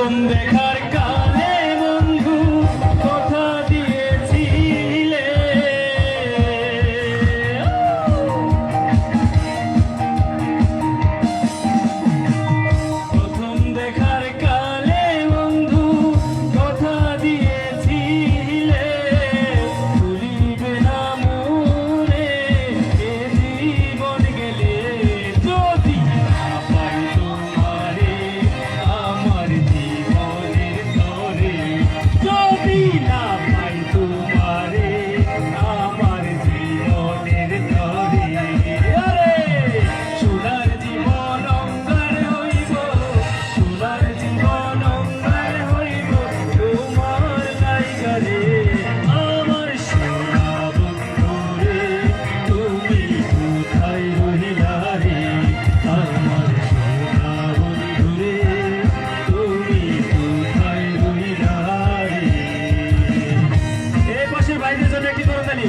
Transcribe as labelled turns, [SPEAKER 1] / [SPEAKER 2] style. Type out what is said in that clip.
[SPEAKER 1] প্রথম দেখার জানি